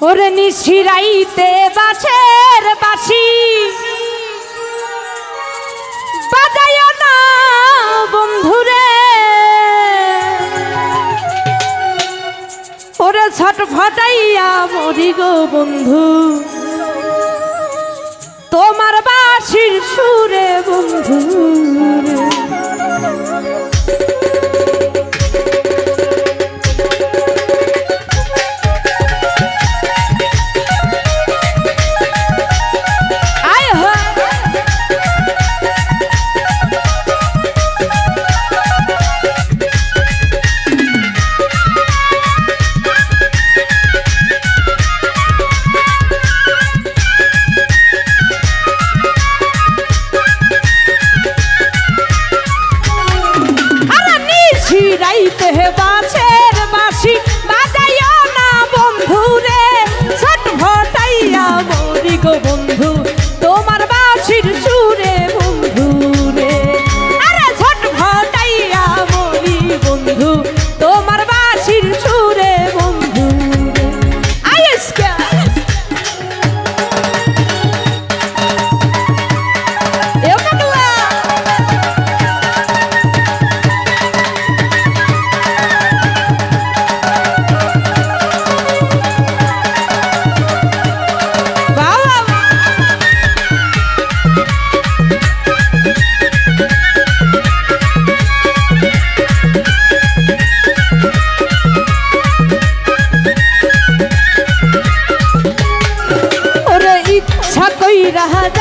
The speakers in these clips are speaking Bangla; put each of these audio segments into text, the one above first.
ওর নিশিরাইতে বাছের বাসি বাজায় না বন্ধুরে। ওরে ছট ফটাইয়া মরি গো বন্ধু। তোমার বাসির সুরে বন্ধু।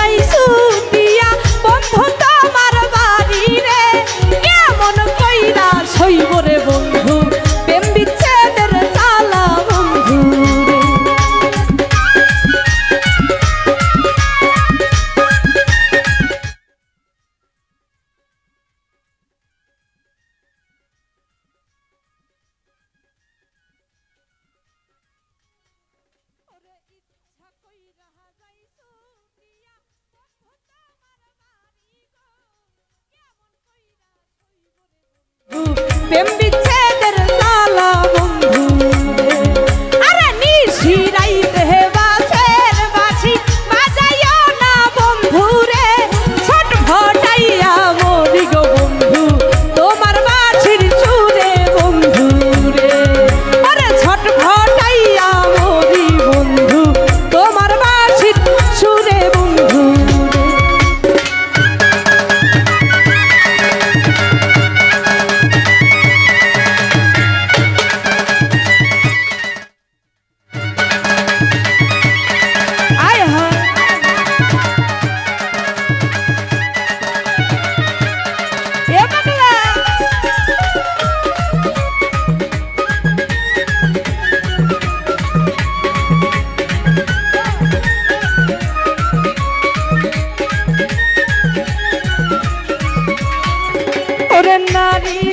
Ay, 别 নারী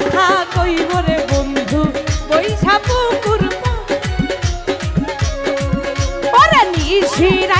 কথা কইব রে বন্ধু বৈশা পুকুর ওরে নিশিরা